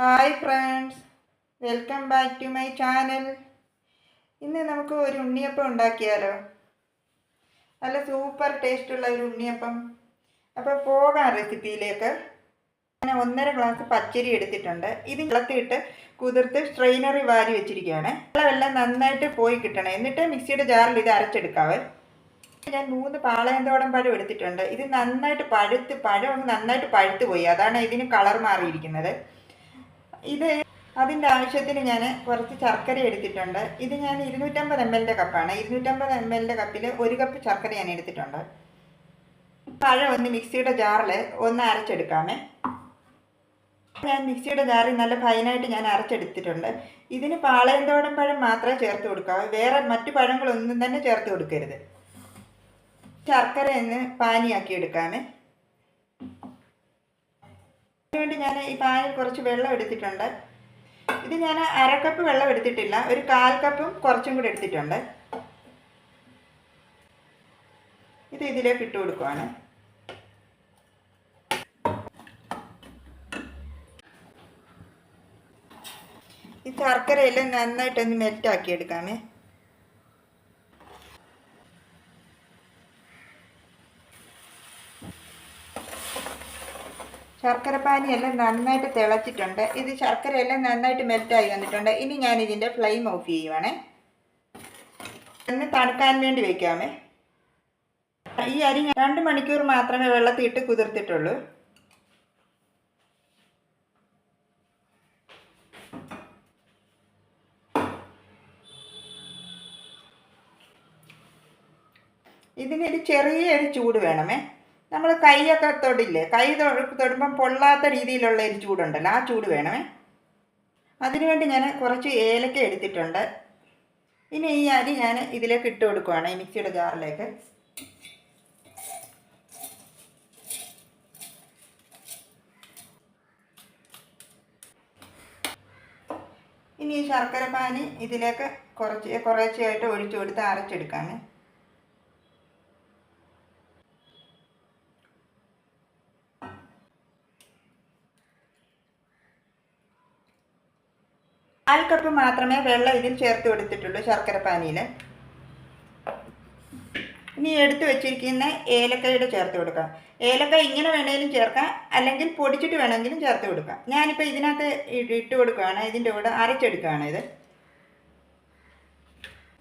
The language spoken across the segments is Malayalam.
Hi friends welcome back to my channel ഇന്ന് നമുക്ക് ഒരു ഉണ്ണിയപ്പം ഉണ്ടാക്കിയാലോ? നല്ല സൂപ്പർ ടേസ്റ്റുള്ള ഒരു ഉണ്ണിയപ്പം. അപ്പോൾ പോകാം റെസിപ്പിയിലേക്ക് ഞാൻ ഒന്നര ഗ്ലാസ് പച്ചരി എടുത്തിട്ടുണ്ട്. ഇത് വെള്ളത്തിയിട്ട് കുതിർത്ത് സ്ട്രെയിനറി വാരി വെച്ചിരിക്കുകയാണ്. വെള്ളമെല്ലാം നന്നായിട്ട് പോയി കിട്ടണം. എന്നിട്ട് മിക്സിയുടെ ജാറിൽ ഇത് അരച്ചെടുക്കാവേ. ഞാൻ മൂന്ന് പാളയന്തോടം പഴം എടുത്തിട്ടുണ്ട്. ഇത് നന്നായിട്ട് പഴുത്ത് പഴം നന്നായിട്ട് പഴുത്ത് പോയി. അതാണ് ഇതിന് കളർ മാറിയിരിക്കുന്നത്. ഇത് അതിന്റെ ആവശ്യത്തിന് ഞാൻ കുറച്ച് ശർക്കര എടുത്തിട്ടുണ്ട്. ഇത് ഞാൻ ഇരുന്നൂറ്റമ്പത് എം എല്ലിന്റെ കപ്പാണ്. ഇരുന്നൂറ്റമ്പത് എം എല്ലിന്റെ കപ്പിൽ ഒരു കപ്പ് ശർക്കര ഞാൻ എടുത്തിട്ടുണ്ട്. പഴം ഒന്ന് മിക്സിയുടെ ജാറിൽ ഒന്ന് അരച്ചെടുക്കാമേ. ഞാൻ മിക്സിയുടെ ജാറിൽ നല്ല ഫൈനായിട്ട് ഞാൻ അരച്ചെടുത്തിട്ടുണ്ട്. ഇതിന് പാളയന്തോടൻ പഴം മാത്രമേ ചേർത്ത് കൊടുക്കാവൂ. വേറെ മറ്റു പഴങ്ങളൊന്നും തന്നെ ചേർത്ത് കൊടുക്കരുത്. ശർക്കര ഒന്ന് പാനിയാക്കി എടുക്കാമേ. അതിനുവേണ്ടി ഞാൻ ഈ പാനിൽ കുറച്ച് വെള്ളം എടുത്തിട്ടുണ്ട്. ഇത് ഞാൻ അര കപ്പ് വെള്ളം എടുത്തിട്ടില്ല. ഒരു കാൽ കപ്പും കുറച്ചും കൂടി എടുത്തിട്ടുണ്ട്. ഇത് ഇതിലേക്ക് ഇട്ട് കൊടുക്കുവാണ്. ഈ ശർക്കരയെല്ലാം നന്നായിട്ടൊന്ന് മെൽറ്റാക്കി എടുക്കാമേ. ശർക്കര പാനിയെല്ലാം നന്നായിട്ട് തിളച്ചിട്ടുണ്ട്. ഇത് ശർക്കരയെല്ലാം നന്നായിട്ട് മെൽറ്റായി വന്നിട്ടുണ്ട്. ഇനി ഞാൻ ഇതിന്റെ ഫ്ലെയിം ഓഫ് ചെയ്യുവാണേ. ഒന്ന് തണുക്കാൻ വേണ്ടി വെക്കാമേ. ഈ അരി രണ്ട് മണിക്കൂർ മാത്രമേ വെള്ളത്തിട്ട് കുതിർത്തിട്ടുള്ളൂ. ഇതിനൊരു ചെറിയൊരു ചൂട് വേണമേ. നമ്മൾ കൈയൊക്കെ തൊടില്ലേ? കൈ തൊടുമ്പം പൊള്ളാത്ത രീതിയിലുള്ള ഒരു ചൂടുണ്ടല്ലോ. ആ ചൂട് വേണമേ. അതിനുവേണ്ടി ഞാൻ കുറച്ച് ഏലക്ക എടുത്തിട്ടുണ്ട്. ഇനി ഈ അരി ഞാൻ ഇതിലേക്ക് ഇട്ട് കൊടുക്കുവാണ് ഈ മിക്സിയുടെ ജാറിലേക്ക്. ഇനി ഈ ശർക്കര പാനി ഇതിലേക്ക് കുറച്ച് കുറേശ്ശെയായിട്ട് ഒഴിച്ചു കൊടുത്ത് അരച്ചെടുക്കാമേ കാൽ കപ്പ് മാത്രമേ വെള്ളം ഇതിൽ ചേർത്ത് കൊടുത്തിട്ടുള്ളൂ ശർക്കര പാനിയിൽ ഇനി എടുത്തു വെച്ചിരിക്കുന്ന ഏലക്കയുടെ ചേർത്ത് കൊടുക്കാം. ഏലക്ക ഇങ്ങനെ വേണമെങ്കിലും ചേർക്കാം അല്ലെങ്കിൽ പൊടിച്ചിട്ട് വേണമെങ്കിലും ചേർത്ത് കൊടുക്കാം. ഞാനിപ്പോൾ ഇതിനകത്ത് ഇട്ട് കൊടുക്കുകയാണ് ഇതിന്റെ കൂടെ അരച്ചെടുക്കുകയാണ് ഇത്.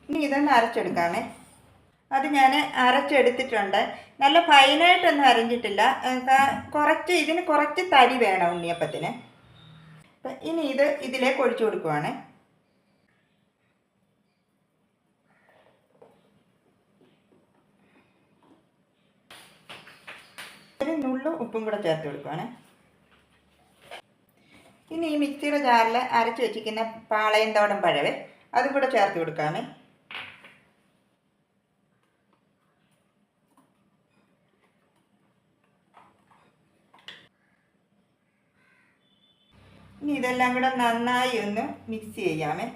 ഇനി ഇതൊന്ന് അരച്ചെടുക്കാമേ. അത് ഞാൻ അരച്ചെടുത്തിട്ടുണ്ട്. നല്ല ഫൈനായിട്ടൊന്നും അരഞ്ഞിട്ടില്ല. കുറച്ച് ഇതിന് കുറച്ച് തരി വേണം ഉണ്ണിയപ്പത്തിന്. അപ്പം ഇനി ഇത് ഇതിലേക്ക് ഒഴിച്ചു കൊടുക്കുവാണേ. ഒരു ഉപ്പും കൂടെ ചേർത്ത് കൊടുക്കുവാണേ. ഇനി ഈ മിക്സിയുടെ ജാറിൽ അരച്ച് വെച്ചിരിക്കുന്ന പാളയന്തോടൻ പഴവേ അതും കൂടെ ചേർത്ത് കൊടുക്കാമേ. ഇനി ഇതെല്ലാം കൂടെ നന്നായി ഒന്ന് മിക്സ് ചെയ്യാമേ.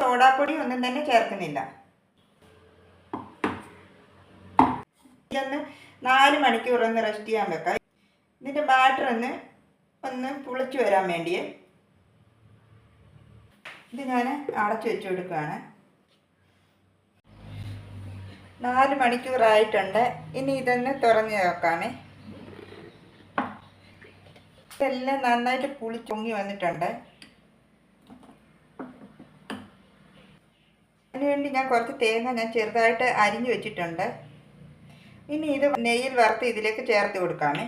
സോഡാപ്പൊടി ഒന്നും തന്നെ ചേർക്കുന്നില്ല. ഇതൊന്ന് നാല് മണിക്കൂർ ഒന്ന് റെസ്റ്റ് ചെയ്യാൻ വെക്കാം. ഇതിന്റെ ബാറ്റർ ഒന്ന് ഒന്ന് പുളിച്ചു വരാൻ വേണ്ടിയേ ഇത് ഞാൻ അടച്ചു വെച്ച് കൊടുക്കുകയാണ് നാല് മണിക്കൂറായിട്ടുണ്ട്. ഇനി ഇതൊന്ന് തുറന്ന് നോക്കാമേ ഇതെല്ലാം നന്നായിട്ട് പുളി പൊങ്ങി വന്നിട്ടുണ്ട്. അതിനുവേണ്ടി ഞാൻ കുറച്ച് തേങ്ങ ഞാൻ ചെറുതായിട്ട് അരിഞ്ഞു വെച്ചിട്ടുണ്ട്. ഇനി ഇത് നെയ്യിൽ വറുത്ത് ഇതിലേക്ക് ചേർത്ത് കൊടുക്കാമേ.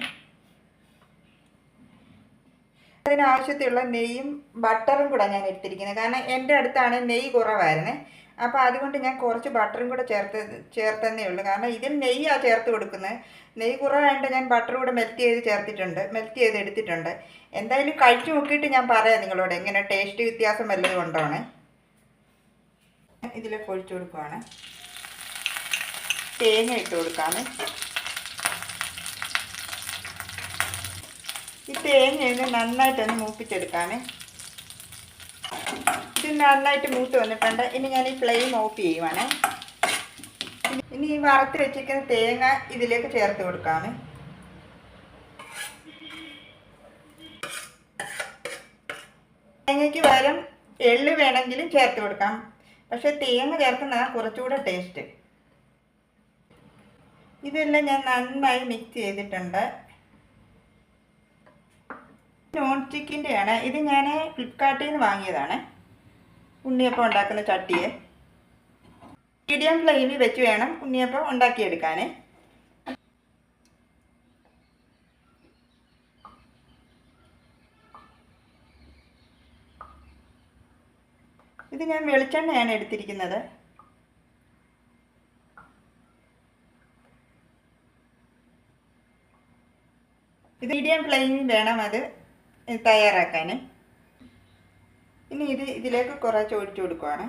അതിനാവശ്യത്തിലുള്ള നെയ്യും ബട്ടറും കൂടെ ഞാൻ എടുത്തിരിക്കുന്നത്. കാരണം എന്റെ അടുത്താണ് നെയ്യ് കുറവായിരുന്നേ. അപ്പോൾ അതുകൊണ്ട് ഞാൻ കുറച്ച് ബട്ടറും കൂടെ ചേർത്ത് ചേർത്തന്നേ ഉള്ളൂ. കാരണം ഇതിൽ നെയ്യാണ് ചേർത്ത് കൊടുക്കുന്നത് നെയ്യ് കുറവായതുകൊണ്ട് ഞാൻ ബട്ടർ കൂടെ മെൽറ്റ് ചെയ്ത് ചേർത്തിട്ടുണ്ട്. മെൽറ്റ് ചെയ്ത് എടുത്തിട്ടുണ്ട്. എന്തായാലും കഴിച്ചു നോക്കിയിട്ട് ഞാൻ പറയാം നിങ്ങളോട് എങ്ങനെ ടേസ്റ്റ് വ്യത്യാസം വല്ലതും ഉണ്ടോണേ ഇതിലേക്ക് ഒഴിച്ചു കൊടുക്കുവാണ്. തേങ്ങ ഇട്ട് കൊടുക്കാണ് ഈ തേങ്ങയൊന്ന് നന്നായിട്ടൊന്ന് മൂപ്പിച്ചെടുക്കാൻ നന്നായിട്ട് മൂത്ത് വന്നിട്ടുണ്ട്. ഇനി ഞാൻ ഈ ഫ്ലെയിം ഓഫ് ചെയ്യുവാണ്. ഇനി ഈ വറുത്ത് വെച്ചിരിക്കുന്ന തേങ്ങ ഇതിലേക്ക് ചേർത്ത് കൊടുക്കാമേ. തേങ്ങയ്ക്ക് പകരം എള്ള് വേണമെങ്കിലും ചേർത്ത് കൊടുക്കാം. പക്ഷേ തേങ്ങ ചേർക്കുന്നതാണ് കുറച്ചുകൂടെ ടേസ്റ്റ് ഇതെല്ലാം ഞാൻ നന്നായി മിക്സ് ചെയ്തിട്ടുണ്ട്. നോൺ സ്റ്റിക്കിന്റെയാണ് ഇത് ഞാൻ ഫ്ലിപ്കാർട്ടിൽ നിന്ന് വാങ്ങിയതാണ്. ഉണ്ണിയപ്പം ഉണ്ടാക്കുന്ന ചട്ടിയെ. മീഡിയം ഫ്ലെയിമിൽ വെച്ച് വേണം ഉണ്ണിയപ്പം ഉണ്ടാക്കിയെടുക്കാൻ ഇത് ഞാൻ വെളിച്ചെണ്ണയാണ് എടുത്തിരിക്കുന്നത്. ഇത് മീഡിയം ഫ്ലെയിമിൽ വേണം അത് തയ്യാറാക്കാൻ ഇനി ഇത് ഇതിലേക്ക് കുറച്ച് ഒഴിച്ചു കൊടുക്കുവാണ്.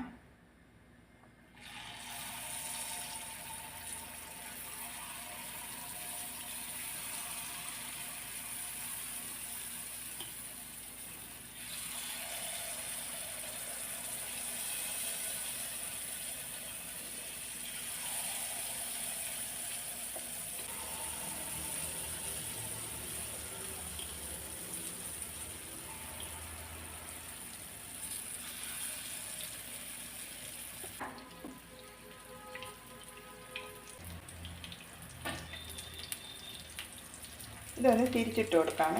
ഇതൊന്ന് തിരിച്ചിട്ട് കൊടുക്കാണ്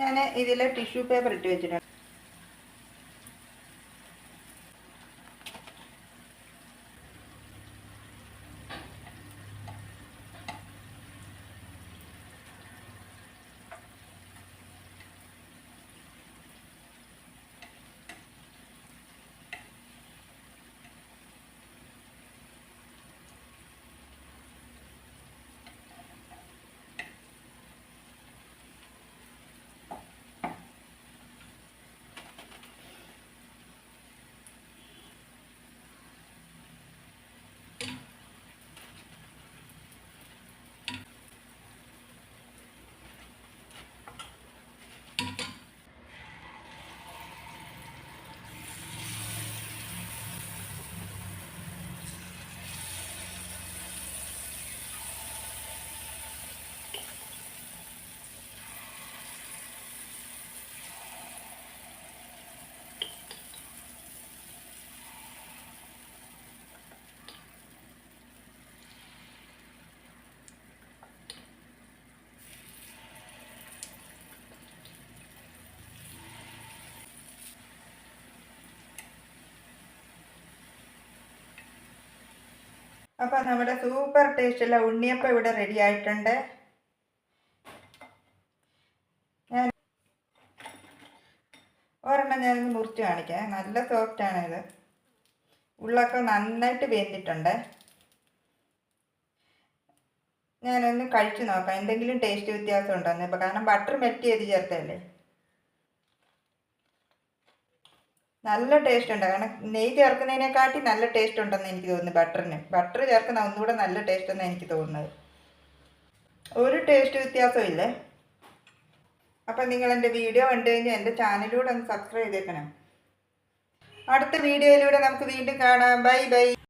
ഞാൻ ഇതിൽ ടിഷ്യൂ പേപ്പർ ഇട്ട് വെച്ചിട്ടുണ്ട്. അപ്പോൾ നമ്മുടെ സൂപ്പർ ടേസ്റ്റുള്ള ഉണ്ണിയപ്പം ഇവിടെ റെഡി ആയിട്ടുണ്ട്. ഞാൻ ഒരെണ്ണം ഞാനൊന്ന് മുറിച്ച് കാണിക്കാം. നല്ല സോഫ്റ്റാണ് ഇത്. ഉള്ളൊക്കെ നന്നായിട്ട് വെന്തിട്ടുണ്ട്. ഞാനൊന്ന് കഴിച്ചു നോക്കാം. എന്തെങ്കിലും ടേസ്റ്റ് വ്യത്യാസം ഉണ്ടോന്ന് ഇപ്പം കാരണം ബട്ടർ മെറ്റ് ചെയ്ത് ചേർത്തല്ലേ നല്ല ടേസ്റ്റ് ഉണ്ട്. കാരണം നെയ്യ് ചേർക്കുന്നതിനെക്കാട്ടി നല്ല ടേസ്റ്റ് ഉണ്ടെന്ന് എനിക്ക് തോന്നുന്നു ബട്ടറിന്. ബട്ടർ ചേർക്കുന്ന ഒന്നുകൂടെ നല്ല ടേസ്റ്റ് എന്നാണ് എനിക്ക് തോന്നുന്നത്. ഒരു ടേസ്റ്റ് വ്യത്യാസമില്ലേ അപ്പം നിങ്ങൾ എന്റെ വീഡിയോ കണ്ടു കഴിഞ്ഞാൽ എന്റെ ചാനലിലൂടെ ഒന്ന് സബ്സ്ക്രൈബ് ചെയ്തേക്കണം. അടുത്ത വീഡിയോയിലൂടെ നമുക്ക് വീണ്ടും കാണാം. Bye bye